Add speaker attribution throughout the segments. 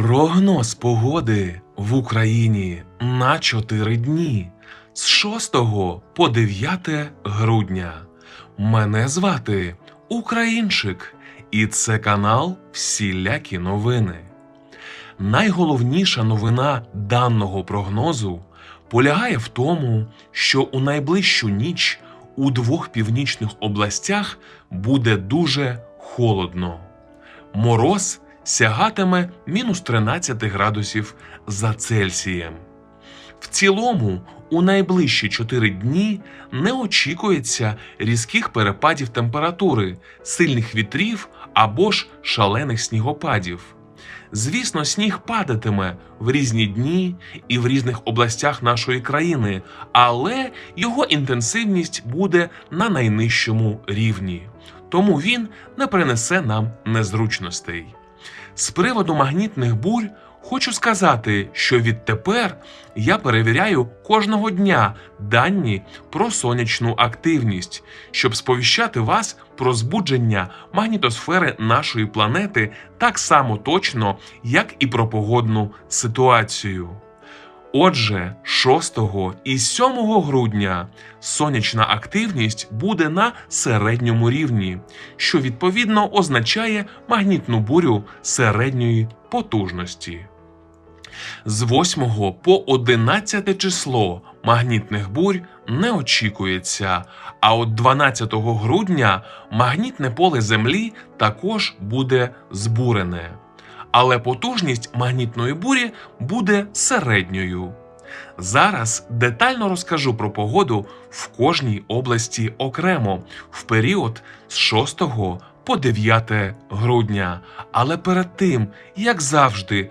Speaker 1: Прогноз погоди в Україні на 4 дні з 6 по 9 грудня. Мене звати Українчик, і це канал Всілякі новини. Найголовніша новина даного прогнозу полягає в тому, що у найближчу ніч у двох північних областях буде дуже холодно. Мороз сягатиме мінус 13 градусів за Цельсієм. В цілому, у найближчі 4 дні не очікується різких перепадів температури, сильних вітрів або ж шалених снігопадів. Звісно, сніг падатиме в різні дні і в різних областях нашої країни, але його інтенсивність буде на найнижчому рівні, тому він не принесе нам незручностей. З приводу магнітних бурь хочу сказати, що відтепер я перевіряю кожного дня дані про сонячну активність, щоб сповіщати вас про збудження магнітосфери нашої планети так само точно, як і про погодну ситуацію. Отже, 6 і 7 грудня сонячна активність буде на середньому рівні, що відповідно означає магнітну бурю середньої потужності. З 8 по 11 число магнітних бурь не очікується, а от 12 грудня магнітне поле Землі також буде збурене але потужність магнітної бурі буде середньою. Зараз детально розкажу про погоду в кожній області окремо в період з 6 по 9 грудня. Але перед тим, як завжди,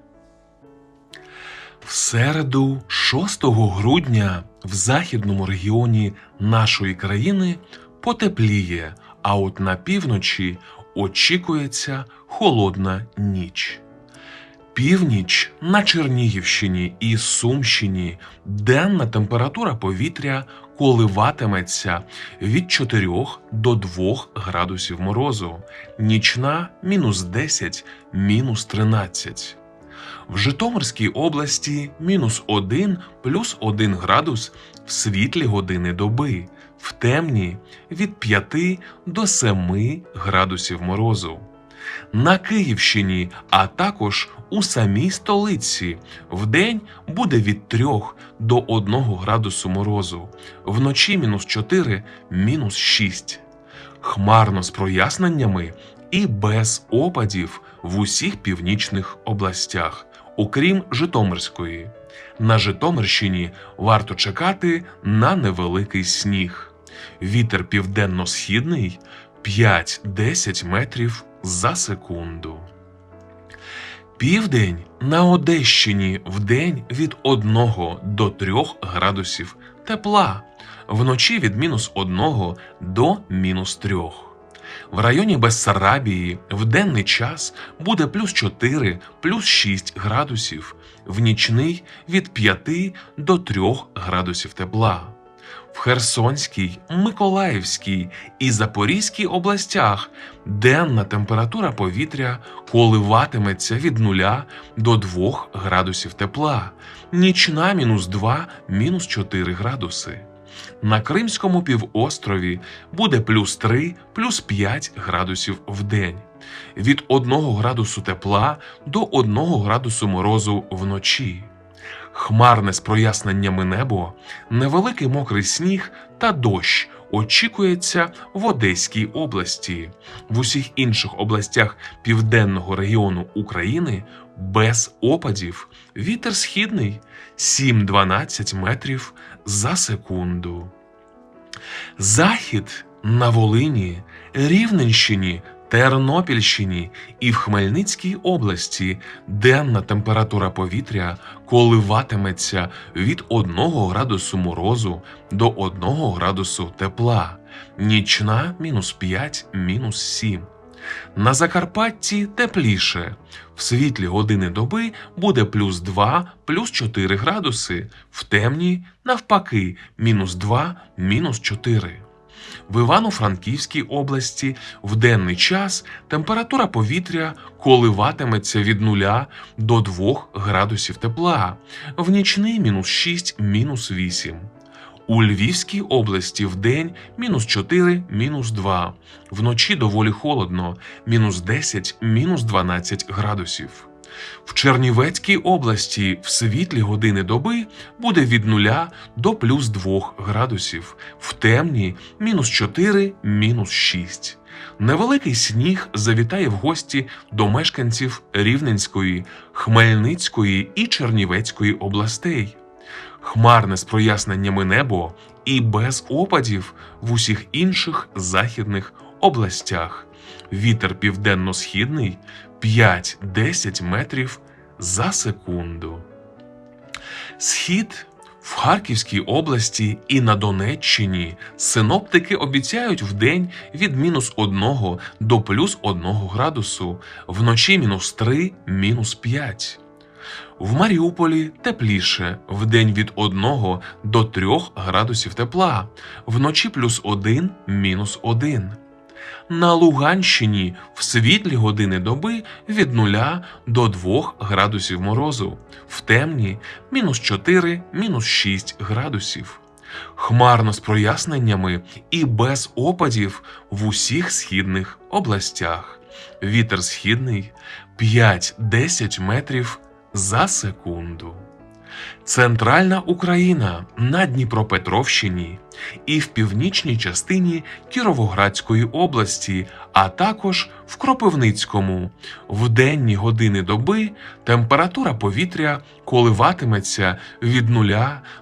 Speaker 1: Середу, 6 грудня, в західному регіоні нашої країни потепліє, а от на півночі очікується холодна ніч. Північ на Чернігівщині і Сумщині денна температура повітря коливатиметься від 4 до 2 градусів морозу, нічна мінус 10, мінус 13. В Житомирській області мінус 1 плюс 1 градус в світлі години доби, в темні від 5 до 7 градусів морозу. На Київщині, а також у самій столиці вдень буде від 3 до 1 градусу морозу, вночі мінус 4, мінус 6. Хмарно з проясненнями і без опадів в усіх північних областях, окрім Житомирської. На Житомирщині варто чекати на невеликий сніг. Вітер південно-східний 5-10 метрів за секунду. Південь на Одещині вдень від 1 до 3 градусів тепла, вночі від мінус 1 до мінус 3. В районі Бессарабії в денний час буде плюс 4, плюс 6 градусів, в нічний від 5 до 3 градусів тепла. В Херсонській, Миколаївській і Запорізькій областях денна температура повітря коливатиметься від 0 до 2 градусів тепла, нічна мінус 2, мінус 4 градуси. На Кримському півострові буде плюс 3, плюс 5 градусів в день. Від 1 градусу тепла до 1 градусу морозу вночі. Хмарне з проясненнями небо, невеликий мокрий сніг та дощ очікується в Одеській області. В усіх інших областях південного регіону України без опадів. Вітер східний 7-12 метрів за секунду. Захід на Волині, Рівненщині, Тернопільщині і в Хмельницькій області денна температура повітря коливатиметься від 1 градусу морозу до 1 градусу тепла, нічна мінус 5, мінус 7. На Закарпатті тепліше. В світлі години доби буде плюс 2, плюс 4 градуси, в темні навпаки мінус 2, мінус 4. В Івано-Франківській області в денний час температура повітря коливатиметься від 0 до 2 градусів тепла, в нічний мінус 6, мінус 8. У Львівській області в день мінус 4, мінус 2, вночі доволі холодно, мінус 10, мінус 12 градусів. В Чернівецькій області в світлі години доби буде від 0 до плюс 2 градусів, в темні мінус 4, мінус 6. Невеликий сніг завітає в гості до мешканців Рівненської, Хмельницької і Чернівецької областей. Хмарне з проясненнями небо і без опадів в усіх інших західних областях. Вітер південно-східний 5-10 метрів за секунду. Схід в Харківській області і на Донеччині синоптики обіцяють в день від мінус 1 до плюс 1 градусу, вночі мінус 3, мінус 5. В Маріуполі тепліше, вдень від 1 до 3 градусів тепла, вночі плюс 1, мінус 1. На Луганщині в світлі години доби від 0 до 2 градусів морозу, в темні мінус 4, мінус 6 градусів. Хмарно з проясненнями і без опадів в усіх східних областях. Вітер східний 5-10 метрів за секунду. Центральна Україна на Дніпропетровщині і в північній частині Кіровоградської області, а також в Кропивницькому. В денні години доби температура повітря коливатиметься від 0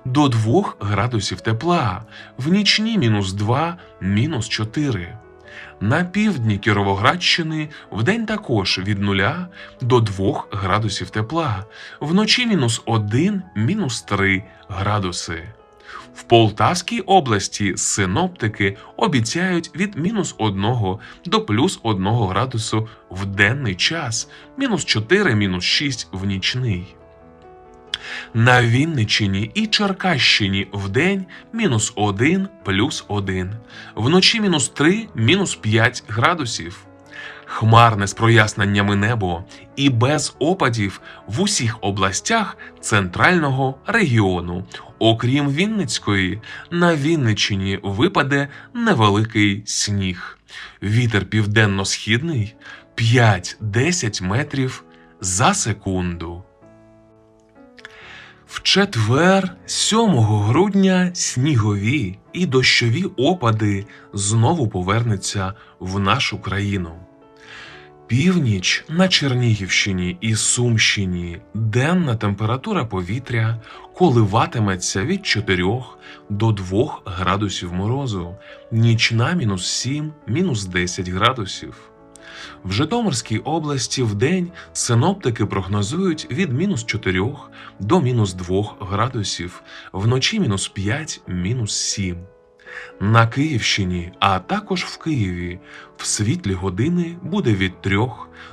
Speaker 1: до 2 градусів тепла, в нічні мінус 2, мінус 4. На півдні Кіровоградщини вдень також від 0 до 2 градусів тепла, вночі мінус 1, мінус 3 градуси. В Полтавській області синоптики обіцяють від мінус 1 до плюс 1 градусу в денний час, мінус 4, мінус 6 в нічний. На Вінниччині і Черкащині вдень мінус 1 плюс 1, вночі мінус 3 мінус 5 градусів. Хмарне з проясненнями небо і без опадів в усіх областях центрального регіону. Окрім Вінницької, на Вінниччині випаде невеликий сніг. Вітер південно-східний 5-10 метрів за секунду. В четвер, 7 грудня, снігові і дощові опади знову повернуться в нашу країну. Північ на Чернігівщині і Сумщині денна температура повітря коливатиметься від 4 до 2 градусів морозу, нічна мінус 7, мінус 10 градусів. В Житомирській області в день синоптики прогнозують від мінус 4 до мінус 2 градусів, вночі мінус 5, мінус 7. На Київщині, а також в Києві, в світлі години буде від 3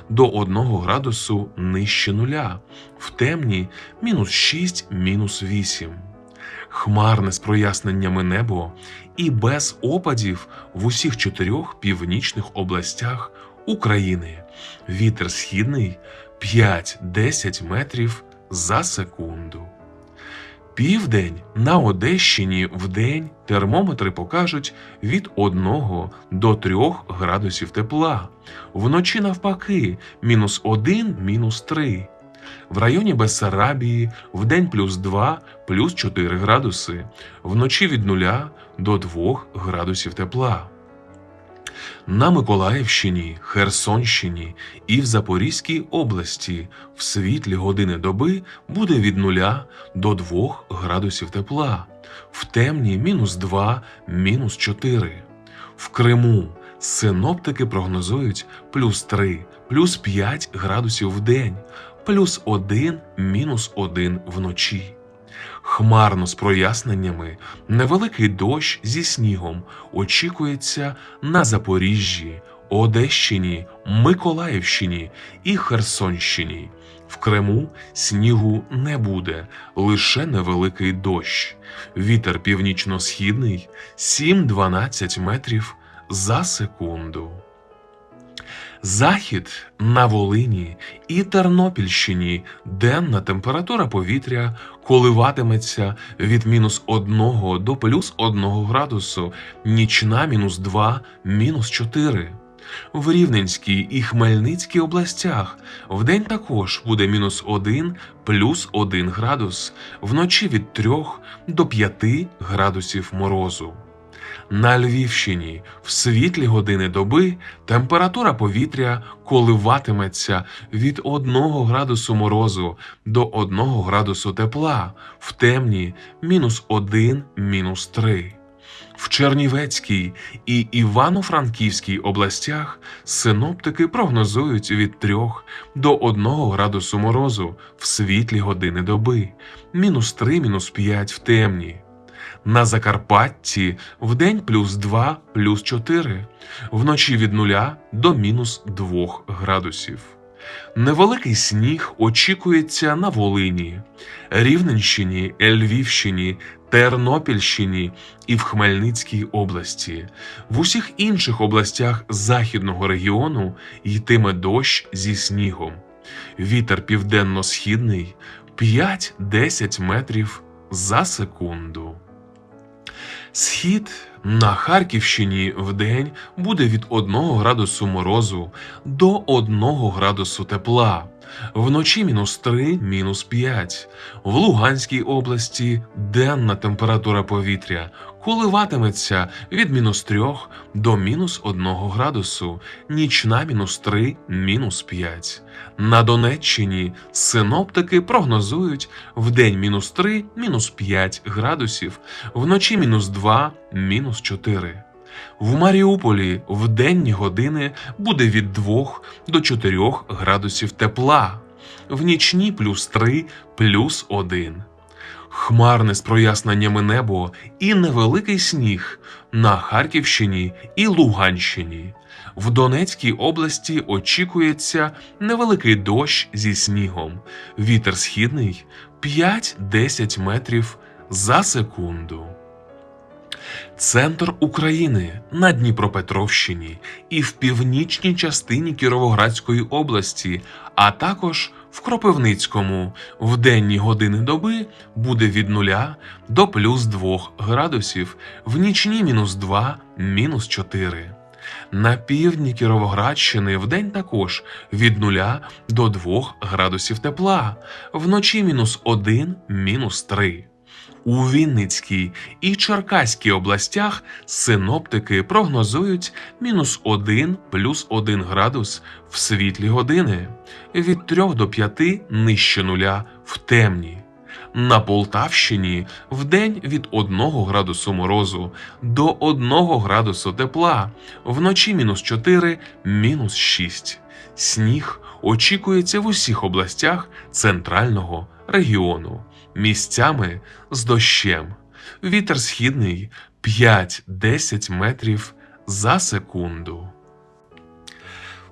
Speaker 1: до 1 градусу нижче нуля, в темні мінус 6, мінус 8. Хмарне з проясненнями небо і без опадів в усіх чотирьох північних областях України. Вітер східний 5-10 метрів за секунду. Південь на Одещині вдень термометри покажуть від 1 до 3 градусів тепла, вночі навпаки мінус 1, мінус 3. В районі Бессарабії вдень плюс 2, плюс 4 градуси, вночі від 0 до 2 градусів тепла. На Миколаївщині, Херсонщині і в Запорізькій області в світлі години доби буде від 0 до 2 градусів тепла, в темні мінус 2, мінус 4. В Криму синоптики прогнозують плюс 3, плюс 5 градусів в день, плюс 1, мінус 1 вночі. Хмарно з проясненнями, невеликий дощ зі снігом очікується на Запоріжжі, Одещині, Миколаївщині і Херсонщині. В Криму снігу не буде, лише невеликий дощ. Вітер північно-східний 7-12 метрів за секунду. Захід на Волині і Тернопільщині денна температура повітря коливатиметься від мінус 1 до плюс 1 градусу, нічна мінус 2, мінус 4. В Рівненській і Хмельницькій областях вдень також буде мінус 1, плюс 1 градус, вночі від 3 до 5 градусів морозу. На Львівщині в світлі години доби температура повітря коливатиметься від 1 градусу морозу до 1 градусу тепла, в темні мінус 1, мінус 3. В Чернівецькій і Івано-Франківській областях синоптики прогнозують від 3 до 1 градусу морозу в світлі години доби, мінус 3, мінус 5 в темні. На Закарпатті вдень плюс 2, плюс 4, вночі від 0 до мінус 2 градусів. Невеликий сніг очікується на Волині, Рівненщині, Львівщині, Тернопільщині і в Хмельницькій області. В усіх інших областях західного регіону йтиме дощ зі снігом. Вітер південно-східний 5-10 метрів за секунду. Схід на Харківщині в день буде від 1 градусу морозу до 1 градусу тепла, вночі мінус 3, мінус 5. В Луганській області денна температура повітря коливатиметься від мінус 3 до мінус 1 градусу, нічна мінус 3, мінус 5. На Донеччині синоптики прогнозують вдень мінус 3, мінус 5 градусів, вночі мінус 2, мінус 4. В Маріуполі в денні години буде від 2 до 4 градусів тепла, в нічні плюс 3, плюс 1. Хмарне з проясненнями небо і невеликий сніг на Харківщині і Луганщині. В Донецькій області очікується невеликий дощ зі снігом, вітер східний 5-10 метрів за секунду. Центр України на Дніпропетровщині і в північній частині Кіровоградської області, а також в Кропивницькому в денні години доби буде від 0 до плюс 2 градусів, в нічні мінус 2, мінус 4. На півдні Кіровоградщини вдень також від 0 до 2 градусів тепла, вночі мінус 1, мінус 3. У Вінницькій і Черкаській областях синоптики прогнозують мінус 1 плюс 1 градус в світлі години, від 3 до 5 нижче нуля в темні. На Полтавщині вдень від 1 градусу морозу до 1 градусу тепла, вночі мінус 4, мінус 6. Сніг очікується в усіх областях центрального регіону, місцями з дощем. Вітер східний 5-10 метрів за секунду.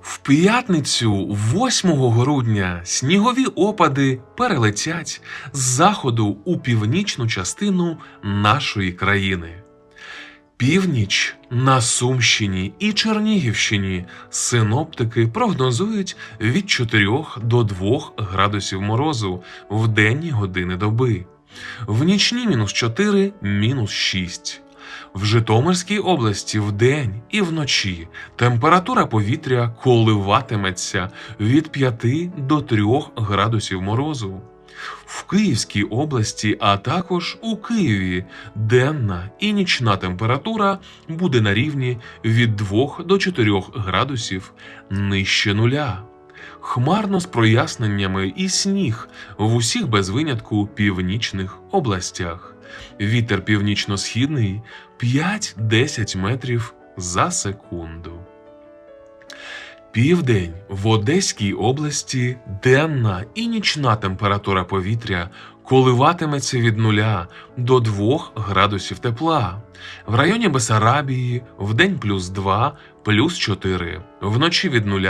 Speaker 1: В п'ятницю, 8 грудня, снігові опади перелетять з заходу у північну частину нашої країни. Північ на Сумщині і Чернігівщині синоптики прогнозують від 4 до 2 градусів морозу в денні години доби, в нічні мінус 4, мінус 6. В Житомирській області вдень і вночі температура повітря коливатиметься від 5 до 3 градусів морозу. В Київській області, а також у Києві денна і нічна температура буде на рівні від 2 до 4 градусів нижче нуля. Хмарно з проясненнями і сніг в усіх без винятку північних областях. Вітер північно-східний 5-10 метрів за секунду. Південь в Одеській області денна і нічна температура повітря коливатиметься від 0 до 2 градусів тепла. В районі Бесарабії вдень плюс 2, плюс 4, вночі від 0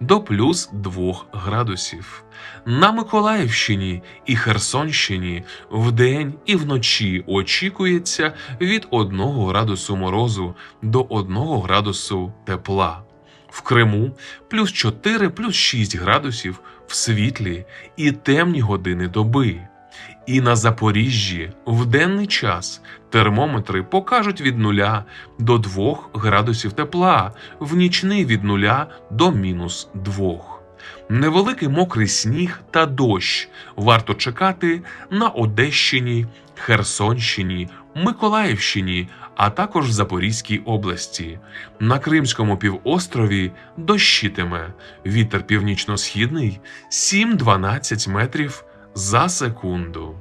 Speaker 1: до плюс 2 градусів. На Миколаївщині і Херсонщині вдень і вночі очікується від 1 градусу морозу до 1 градусу тепла. В Криму плюс 4 плюс 6 градусів в світлі і темні години доби. І на Запоріжжі в денний час термометри покажуть від 0 до 2 градусів тепла, в нічний від 0 до мінус 2. Невеликий мокрий сніг та дощ варто чекати на Одещині, Херсонщині, Миколаївщині, а також в Запорізькій області. На Кримському півострові дощитиме вітер північно-східний 7-12 метрів за секунду.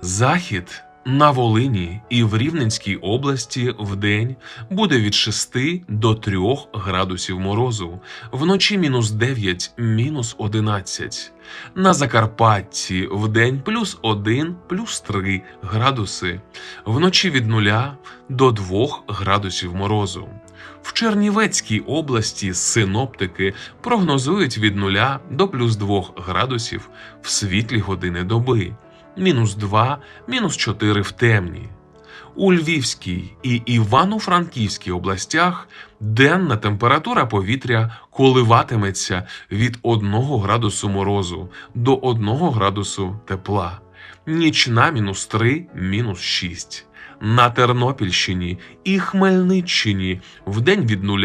Speaker 1: Захід на Волині і в Рівненській області вдень буде від 6 до 3 градусів морозу, вночі мінус 9, мінус 11. На Закарпатті вдень плюс 1, плюс 3 градуси, вночі від 0 до 2 градусів морозу. В Чернівецькій області синоптики прогнозують від 0 до плюс 2 градусів в світлі години доби, мінус 2, мінус 4 в темні. У Львівській і Івано-Франківській областях денна температура повітря коливатиметься від 1 градусу морозу до 1 градусу тепла, нічна мінус 3, мінус 6. На Тернопільщині і Хмельниччині вдень від 0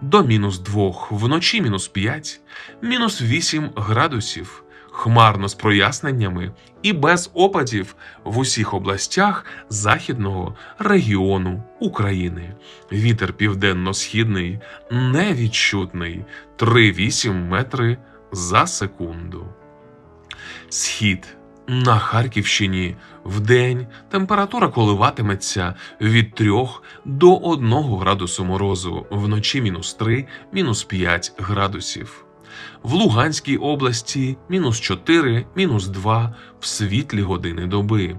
Speaker 1: до мінус 2, вночі мінус 5, мінус 8 градусів. Хмарно з проясненнями і без опадів в усіх областях західного регіону України. Вітер південно-східний невідчутний 3,8 метри за секунду. Схід на Харківщині вдень температура коливатиметься від 3 до 1 градусу морозу, вночі мінус 3, мінус 5 градусів. В Луганській області мінус 4, мінус 2 в світлі години доби,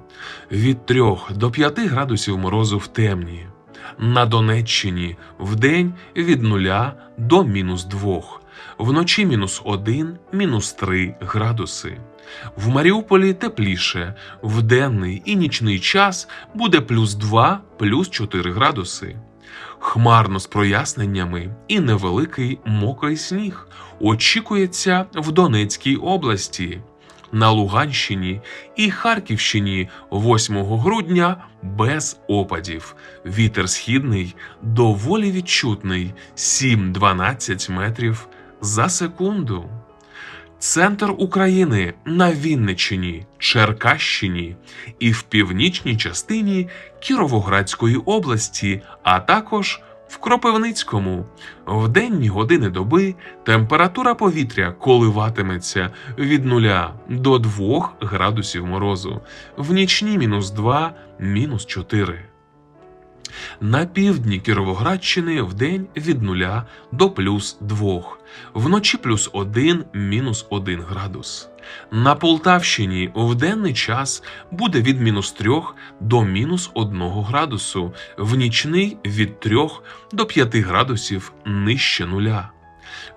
Speaker 1: від 3 до 5 градусів морозу в темні. На Донеччині вдень від 0 до мінус 2, вночі мінус 1, мінус 3 градуси. В Маріуполі тепліше, в денний і нічний час буде плюс 2, плюс 4 градуси. Хмарно з проясненнями і невеликий мокрий сніг очікується в Донецькій області. На Луганщині і Харківщині 8 грудня без опадів. Вітер східний доволі відчутний 7-12 метрів за секунду. Центр України на Вінниччині, Черкащині і в північній частині Кіровоградської області, а також в Кропивницькому. В денні години доби температура повітря коливатиметься від 0 до 2 градусів морозу, в нічні мінус 2, мінус 4. На півдні Кіровоградщини в день від 0 до плюс 2, вночі плюс 1, мінус 1 градус. На Полтавщині в денний час буде від мінус 3 до мінус 1 градусу, в нічний від 3 до 5 градусів нижче нуля.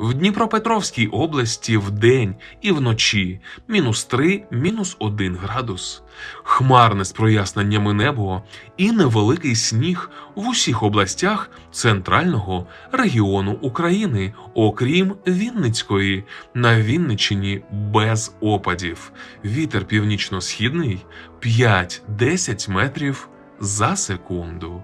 Speaker 1: В Дніпропетровській області вдень і вночі мінус 3, мінус 1 градус. Хмарне з проясненнями небо і невеликий сніг в усіх областях центрального регіону України, окрім Вінницької, на Вінниччині без опадів. Вітер північно-східний 5-10 метрів за секунду.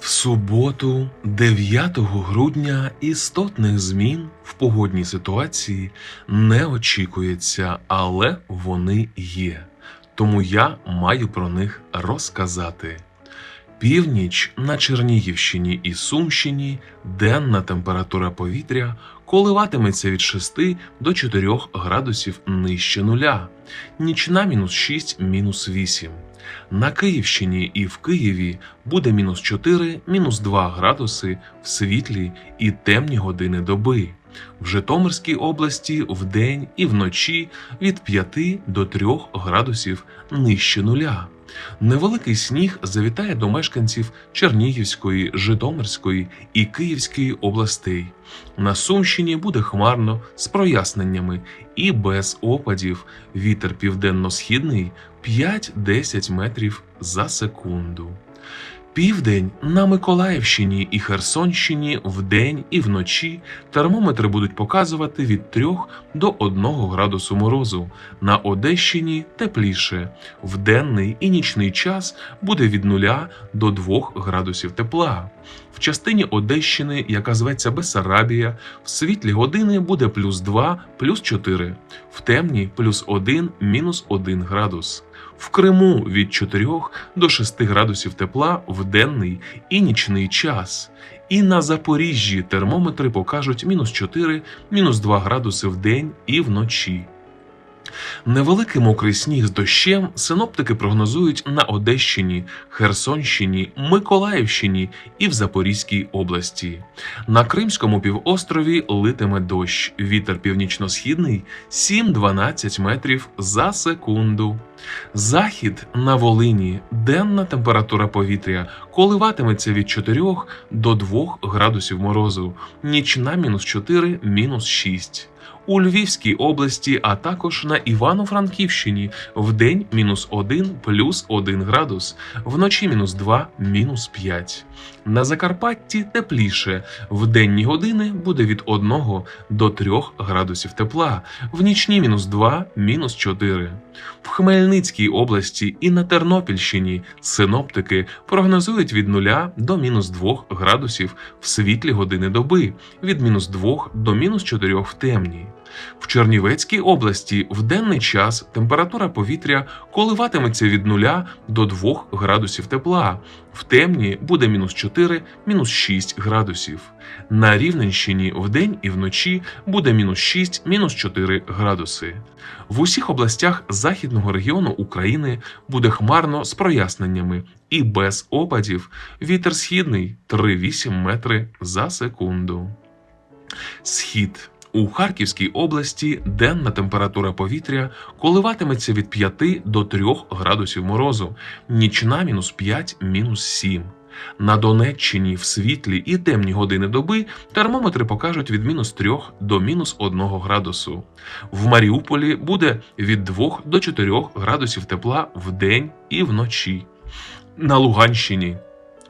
Speaker 1: В суботу, 9 грудня, істотних змін в погодній ситуації не очікується, але вони є. Тому я маю про них розказати. Північ на Чернігівщині і Сумщині денна температура повітря коливатиметься від 6 до 4 градусів нижче нуля, нічна мінус 6, мінус 8. На Київщині і в Києві буде мінус 4, мінус 2 градуси в світлі і темні години доби. В Житомирській області вдень і вночі від 5 до 3 градусів нижче нуля. Невеликий сніг завітає до мешканців Чернігівської, Житомирської і Київської областей. На Сумщині буде хмарно з проясненнями і без опадів. Вітер південно-східний 5-10 метрів за секунду. Південь на Миколаївщині і Херсонщині вдень і вночі термометри будуть показувати від 3 до 1 градусу морозу. На Одещині тепліше. В денний і нічний час буде від 0 до 2 градусів тепла. В частині Одещини, яка зветься Бесарабія, в світлі години буде плюс 2, плюс 4, в темні плюс 1, мінус 1 градус. В Криму від 4 до 6 градусів тепла в денний і нічний час. І на Запоріжжі термометри покажуть мінус 4, мінус 2 градуси в день і вночі. Невеликий мокрий сніг з дощем синоптики прогнозують на Одещині, Херсонщині, Миколаївщині і в Запорізькій області. На Кримському півострові литиме дощ. Вітер північно-східний 7-12 метрів за секунду. Захід на Волині денна температура повітря коливатиметься від 4 до 2 градусів морозу, нічна мінус 4, мінус 6. У Львівській області, а також на Івано-Франківщині в день мінус 1 плюс 1 градус, вночі мінус 2 мінус 5. На Закарпатті тепліше. В денні години буде від 1 до 3 градусів тепла, в нічні мінус 2 мінус 4. В Хмельницькій області і на Тернопільщині синоптики прогнозують від 0 до мінус 2 градусів в світлі години доби, від мінус 2 до мінус 4 в темні. В Чернівецькій області в денний час температура повітря коливатиметься від 0 до 2 градусів тепла, в темні буде мінус 4, мінус 6 градусів. На Рівненщині вдень і вночі буде мінус 6, мінус 4 градуси. В усіх областях західного регіону України буде хмарно з проясненнями і без опадів. Вітер східний 3,8 метри за секунду. Схід у Харківській області денна температура повітря коливатиметься від 5 до 3 градусів морозу, нічна мінус 5, мінус 7. На Донеччині в світлі і темні години доби термометри покажуть від мінус 3 до мінус 1 градусу. В Маріуполі буде від 2 до 4 градусів тепла вдень і вночі. На Луганщині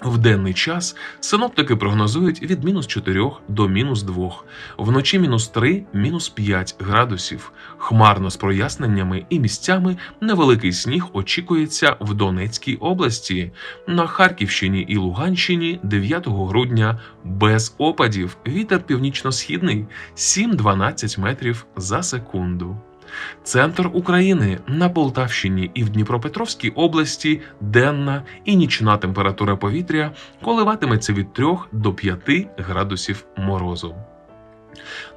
Speaker 1: в денний час синоптики прогнозують від мінус 4 до мінус 2, вночі мінус 3, мінус 5 градусів. Хмарно з проясненнями і місцями невеликий сніг очікується в Донецькій області. На Харківщині і Луганщині 9 грудня без опадів. Вітер північно-східний 7-12 метрів за секунду. Центр України на Полтавщині і в Дніпропетровській області денна і нічна температура повітря коливатиметься від 3 до 5 градусів морозу.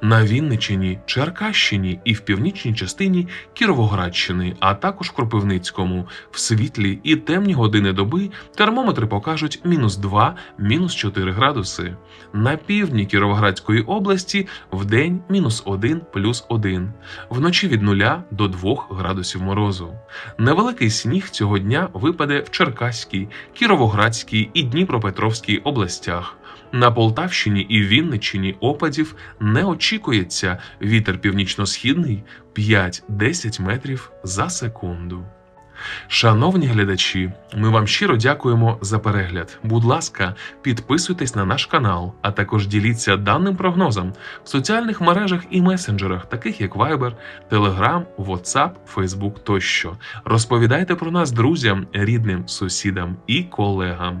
Speaker 1: На Вінничині, Черкащині і в північній частині Кіровоградщини, а також Кропивницькому, в світлі і темні години доби термометри покажуть мінус 2, мінус 4 градуси. На півдні Кіровоградської області в день мінус 1 плюс 1, вночі від 0 до 2 градусів морозу. Невеликий сніг цього дня випаде в Черкаській, Кіровоградській і Дніпропетровській областях. На Полтавщині і Вінниччині опадів не очікується. Вітер північно-східний 5-10 метрів за секунду. Шановні глядачі, ми вам щиро дякуємо за перегляд. Будь ласка, підписуйтесь на наш канал, а також діліться даним прогнозом в соціальних мережах і месенджерах, таких як Viber, Telegram, WhatsApp, Facebook тощо. Розповідайте про нас друзям, рідним, сусідам і колегам.